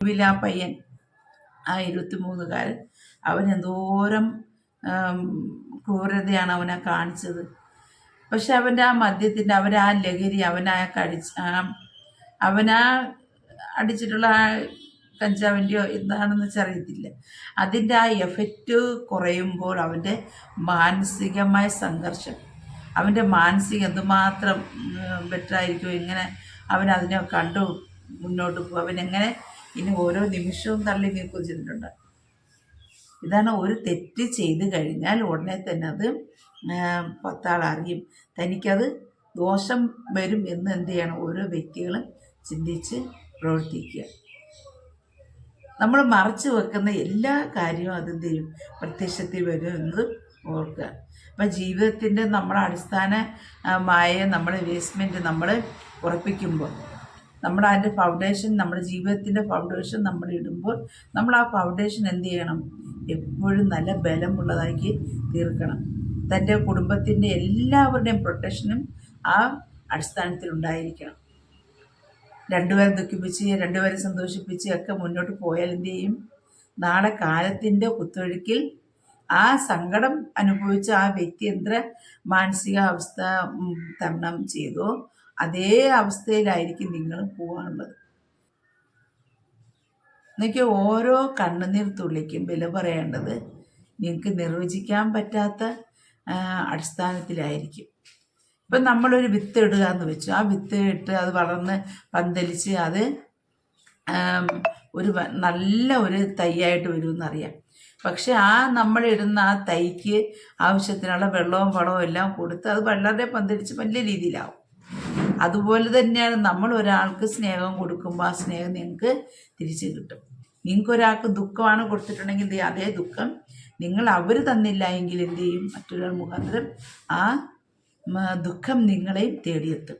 ആ പയ്യൻ ആ ഇരുപത്തിമൂന്നുകാരൻ അവൻ എന്തോരം ക്രൂരതയാണ് അവനെ കാണിച്ചത്. പക്ഷെ അവന്റെ ആ മദ്യത്തിന്റെ അവൻ ആ ലഹരി അവനാ കടിച്ച് അവനാ അടിച്ചിട്ടുള്ള ആ കഞ്ചാവിന്റെയോ എന്താണെന്ന് വെച്ചറിയത്തില്ല അതിന്റെ ആ എഫക്റ്റ് കുറയുമ്പോൾ അവന്റെ മാനസികമായ സംഘർഷം അവന്റെ മാനസികം എന്തുമാത്രം ബെറ്ററായിരിക്കും എങ്ങനെ അവൻ അതിനെ കണ്ടു മുന്നോട്ട് പോകും അവനെങ്ങനെ ഇനി ഓരോ നിമിഷവും തള്ളി നീക്കുകയും ചെയ്തിട്ടുണ്ട്. ഇതാണ് ഒരു തെറ്റ് ചെയ്ത് കഴിഞ്ഞാൽ ഉടനെ തന്നെ അത് പത്താൾ അറിയും തനിക്കത് ദോഷം വരും എന്ന് എന്ത് ചെയ്യണം? ഓരോ വ്യക്തികളും ചിന്തിച്ച് പ്രവർത്തിക്കുക. നമ്മൾ മറച്ചു വെക്കുന്ന എല്ലാ കാര്യവും അത് എന്ത് ചെയ്യും? പ്രത്യക്ഷത്തിൽ വരും എന്ന് ഓർക്കുക. അപ്പം ജീവിതത്തിന്റെ നമ്മളടിസ്ഥാനമായ നമ്മുടെ ഇൻവെസ്റ്റ്മെന്റ് നമ്മൾ ഉറപ്പിക്കുമ്പോൾ നമ്മുടെ അതിന്റെ ഫൗണ്ടേഷൻ നമ്മുടെ ജീവിതത്തിന്റെ ഫൗണ്ടേഷൻ നമ്മൾ ഇടുമ്പോൾ നമ്മൾ ആ ഫൗണ്ടേഷൻ എന്ത് ചെയ്യണം? എപ്പോഴും നല്ല ബലമുള്ളതാക്കി തീർക്കണം. തന്റെ കുടുംബത്തിന്റെ എല്ലാവരുടെയും പ്രൊട്ടക്ഷനും ആ അടിസ്ഥാനത്തിൽ ഉണ്ടായിരിക്കണം. രണ്ടുപേരെ ദുഃഖിപ്പിച്ച് രണ്ടുപേരെ സന്തോഷിപ്പിച്ച് ഒക്കെ മുന്നോട്ട് പോയാൽ എന്ത് ചെയ്യും? നാളെ കാലത്തിന്റെ കുത്തൊഴുക്കിൽ ആ സങ്കടം അനുഭവിച്ച ആ വ്യക്തി എത്ര മാനസികാവസ്ഥ തരണം ചെയ്തോ അതേ അവസ്ഥയിലായിരിക്കും നിങ്ങൾ പോകാനുള്ളത് എനിക്ക് ഓരോ കണ്ണുനീർ തുള്ളിക്കും വില പറയേണ്ടത് നിങ്ങൾക്ക് നിർവചിക്കാൻ പറ്റാത്ത അടിസ്ഥാനത്തിലായിരിക്കും. ഇപ്പം നമ്മളൊരു വിത്ത് ഇടുക എന്ന് വെച്ചു. ആ വിത്ത് ഇട്ട് അത് വളർന്ന് പന്തലിച്ച് അത് ഒരു നല്ല ഒരു തൈയായിട്ട് വരുമെന്നറിയാം. പക്ഷെ ആ നമ്മളിടുന്ന ആ തൈക്ക് ആവശ്യത്തിനുള്ള വെള്ളവും വളവും എല്ലാം കൊടുത്ത് അത് വളരെ പന്തലിച്ച് വലിയ രീതിയിലാവും. അതുപോലെ തന്നെയാണ് നമ്മൾ ഒരാൾക്ക് സ്നേഹം കൊടുക്കുമ്പോൾ ആ സ്നേഹം നിങ്ങൾക്ക് തിരിച്ചു കിട്ടും. നിങ്ങൾക്ക് ഒരാൾക്ക് ദുഃഖമാണ് കൊടുത്തിട്ടുണ്ടെങ്കിൽ അതേ ദുഃഖം നിങ്ങൾ അവർ തന്നില്ല എങ്കിൽ എന്ത് ചെയ്യും? മറ്റൊരാൾ മുഖാന്തരം ആ ദുഃഖം നിങ്ങളെയും തേടിയെത്തും.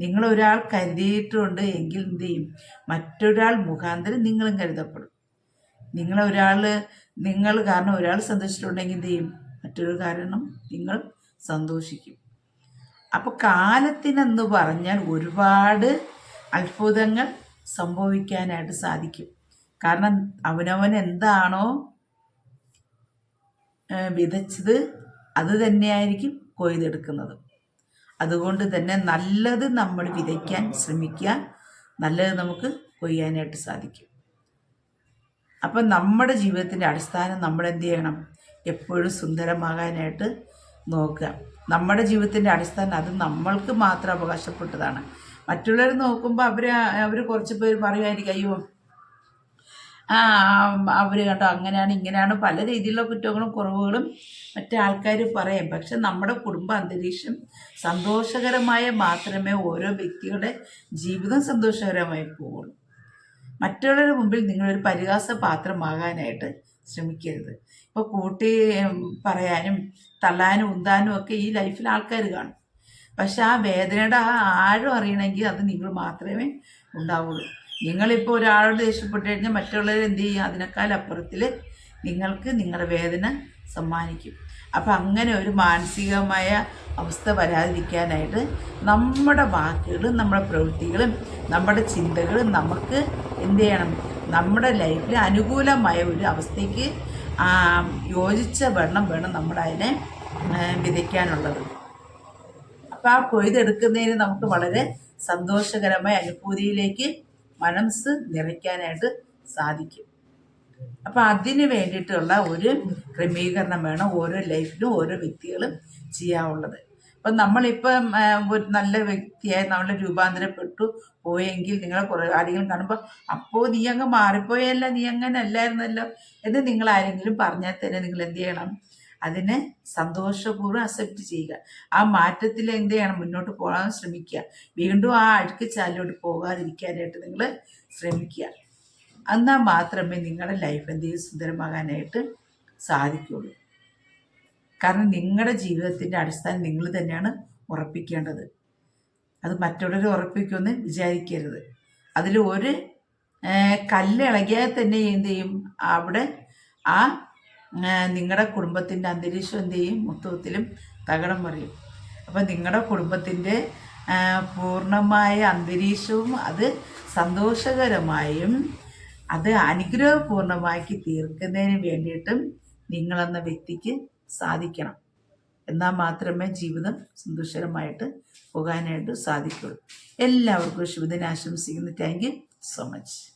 നിങ്ങൾ ഒരാൾ കരുതിയിട്ടുണ്ട് എങ്കിൽ എന്ത് ചെയ്യും? മറ്റൊരാൾ മുഖാന്തരം നിങ്ങളും കരുതപ്പെടും. നിങ്ങളെ ഒരാൾ നിങ്ങൾ കാരണം ഒരാൾ സന്തോഷിച്ചിട്ടുണ്ടെങ്കിൽ എന്ത് ചെയ്യും? മറ്റൊരു കാരണം നിങ്ങൾ സന്തോഷിക്കും. അപ്പോൾ കാലത്തിനെന്ന് പറഞ്ഞാൽ ഒരുപാട് അത്ഭുതങ്ങൾ സംഭവിക്കാനായിട്ട് സാധിക്കും. കാരണം അവനവൻ എന്താണോ വിതച്ചത് അത് തന്നെയായിരിക്കും കൊയ്തെടുക്കുന്നത്. അതുകൊണ്ട് തന്നെ നല്ലത് നമ്മൾ വിതയ്ക്കാൻ ശ്രമിക്കുക. നല്ലത് നമുക്ക് കൊയ്യാനായിട്ട് സാധിക്കും. അപ്പം നമ്മുടെ ജീവിതത്തിന്റെ അടിസ്ഥാനം നമ്മൾ എന്ത് ചെയ്യണം? എപ്പോഴും സുന്ദരമാകാനായിട്ട് നോക്കുക. നമ്മുടെ ജീവിതത്തിന്റെ അടിസ്ഥാനം അത് നമ്മൾക്ക് മാത്രം അവകാശപ്പെട്ടതാണ്. മറ്റുള്ളവർ നോക്കുമ്പോൾ അവർ അവർ കുറച്ച് പേര് പറയുമായിരിക്കും അയ്യോ ആ അവർ കണ്ടോ അങ്ങനെയാണ് ഇങ്ങനെയാണ്. പല രീതിയിലുള്ള കുറ്റങ്ങളും കുറവുകളും മറ്റേ ആൾക്കാർ പറയും. പക്ഷെ നമ്മുടെ കുടുംബ അന്തരീക്ഷം സന്തോഷകരമായ മാത്രമേ ഓരോ വ്യക്തിയുടെ ജീവിതം സന്തോഷകരമായി പോകുള്ളൂ മറ്റുള്ളവരുടെ മുമ്പിൽ നിങ്ങളൊരു പരിഹാസ പാത്രമാകാനായിട്ട് ശ്രമിക്കരുത്. ഇപ്പോൾ കൂട്ടി പറയാനും തള്ളാനും ഉന്താനും ഒക്കെ ഈ ലൈഫിൽ ആൾക്കാർ കാണും. പക്ഷെ ആ വേദനയുടെ ആ ആഴം അറിയണമെങ്കിൽ അത് നിങ്ങൾ മാത്രമേ ഉണ്ടാവുള്ളൂ. നിങ്ങളിപ്പോൾ ഒരാളോട് ദേഷ്യപ്പെട്ട് കഴിഞ്ഞാൽ മറ്റുള്ളവർ എന്ത് ചെയ്യും? അതിനേക്കാൾ അപ്പുറത്തിൽ നിങ്ങൾക്ക് നിങ്ങളുടെ വേദന സമ്മാനിക്കും. അപ്പം അങ്ങനെ ഒരു മാനസികമായ അവസ്ഥ വരാതിരിക്കാനായിട്ട് നമ്മുടെ വാക്കുകളും നമ്മുടെ പ്രവൃത്തികളും നമ്മുടെ ചിന്തകളും നമുക്ക് എന്ത് ചെയ്യണം? നമ്മുടെ ലൈഫിൽ അനുകൂലമായ ഒരു അവസ്ഥയ്ക്ക് യോജിച്ച വെള്ളം വേണം നമ്മളതിനെ വിതയ്ക്കാനുള്ളത്. അപ്പോൾ ആ കൊയ്തെടുക്കുന്നതിന് നമുക്ക് വളരെ സന്തോഷകരമായ അനുഭൂതിയിലേക്ക് മനസ്സ് നിറയ്ക്കാനായിട്ട് സാധിക്കും. അപ്പോൾ അതിന് വേണ്ടിയിട്ടുള്ള ഒരു ക്രമീകരണം വേണം ഓരോ ലൈഫിലും ഓരോ വ്യക്തികളും ചെയ്യാവുള്ളത്. അപ്പം നമ്മളിപ്പം ഒരു നല്ല വ്യക്തിയായി നമ്മൾ രൂപാന്തരപ്പെട്ടു പോയെങ്കിൽ നിങ്ങളെ കുറേ ആരെങ്കിലും കാണുമ്പോൾ അപ്പോൾ നീ അങ്ങ് മാറിപ്പോയല്ല നീ അങ്ങനെ അല്ലായിരുന്നല്ലോ എന്ന് നിങ്ങൾ ആരെങ്കിലും പറഞ്ഞാൽ തന്നെ നിങ്ങൾ എന്ത് ചെയ്യണം? അതിനെ സന്തോഷപൂർവം അക്സെപ്റ്റ് ചെയ്യുക. ആ മാറ്റത്തിൽ എന്ത് ചെയ്യണം? മുന്നോട്ട് പോകാൻ ശ്രമിക്കുക. വീണ്ടും ആ അഴുക്ക് ചാലിലോട്ട് പോകാതിരിക്കാനായിട്ട് നിങ്ങൾ ശ്രമിക്കുക. എന്നാൽ മാത്രമേ നിങ്ങളുടെ ലൈഫ് എന്ത് ചെയ്യും സുന്ദരമാകാനായിട്ട് സാധിക്കുള്ളൂ കാരണം നിങ്ങളുടെ ജീവിതത്തിന്റെ അടിസ്ഥാനം നിങ്ങൾ തന്നെയാണ് ഉറപ്പിക്കേണ്ടത്. അത് മറ്റുള്ളവർ ഉറപ്പിക്കുമെന്ന് വിചാരിക്കരുത്. അതിൽ ഒരു കല്ല് തന്നെ എന്ത് ചെയ്യും? അവിടെ ആ നിങ്ങളുടെ കുടുംബത്തിന്റെ അന്തരീക്ഷം എന്ത് ചെയ്യും? മൊത്തത്തിലും തകടം മറിയും. അപ്പം നിങ്ങളുടെ കുടുംബത്തിന്റെ പൂർണമായ അന്തരീക്ഷവും അത് സന്തോഷകരമായും അത് അനുഗ്രഹപൂർണമാക്കി തീർക്കുന്നതിന് വേണ്ടിയിട്ടും നിങ്ങളെന്ന വ്യക്തിക്ക് സാധിക്കണം. എന്നാൽ മാത്രമേ ജീവിതം സന്തോഷകരമായിട്ട് പോകാനായിട്ട് സാധിക്കുള്ളൂ എല്ലാവർക്കും ശുഭദിനം ആശംസിക്കുന്നു. Thank you so much